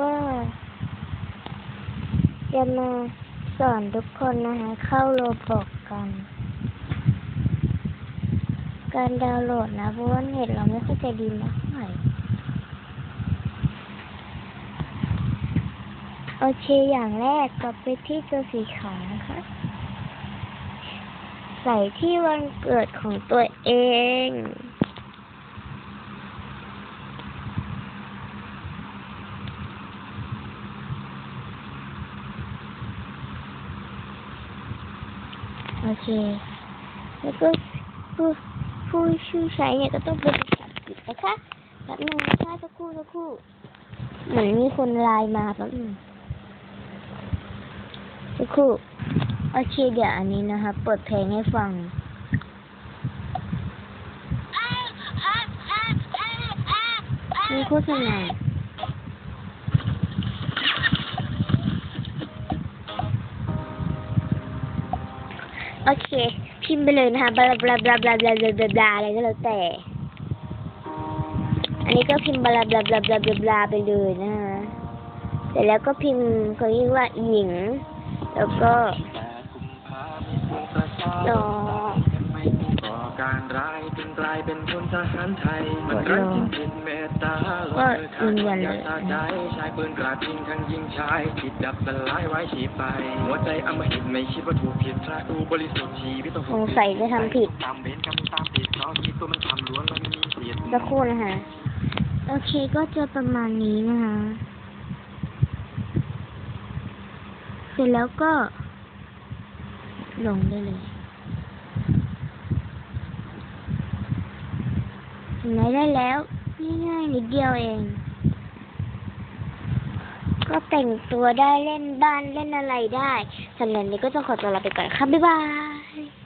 ก็จะมาสอนทุกคนนะคะเข้าโลบอกกัน การดาวน์โหลดนะเพราะว่าเน็ตเราไม่ค่อยจะดีมากเท่าไหร่โอเคอย่างแรกกดไปที่ตัวสีขาวนะคะ ใส่ที่วันเกิดของตัวเอง โอเค แล้วก็ผู้ผู้ชื่อใช้เนี่ยก็ต้องเป็นภาษาอังกฤษนะคะแป๊บนึงนะคะสักครู่สักครู่เหมือนมีคนไลน์มาแป๊บนึงสักครู่โอเคเดี๋ยวอันนี้นะคะเปิดเพลงให้ฟังมีโฆษณา โอเค พิมพ์ไปเลยนะคะบลาบลาบลาบลาบลาบลาบลาอะไรก็แล้วแต่ อันนี้ก็พิมพ์บลาบลาบลาบลาบลาบลาไปเลยนะคะเสร็จแล้วก็พิมพ์เขาเรียกว่าหญิง แล้วก็น้อ การร้ายจึงกลายเป็นพลทหารไทย มันรักจึงเป็นเมตตาก็ยืนยันเลยอาสาใจชายปืนกราดยิงทั้งยิงชายจิตดับสลายไว้ชีไป หัวใจอำมหิตไม่คิดว่าถูกผิดพระดูบริสุทธิ์ชีวิตต้องสงสัยจะทำผิดตามเบนกรรมตามผิดเพราะคิดตัวมันทำล้วนมันมีเสียดสักครู่นะคะโอเคก็จะประมาณนี้นะคะเสร็จแล้วก็ลงได้เลย ไหนไหมได้แล้วง่ายๆนิดเดียวเอง ก็แต่งตัวได้เล่นบ้านเล่นอะไรได้สำหรับนี้ก็ต้องขอตัวลาไปก่อนครับบ๊ายบาย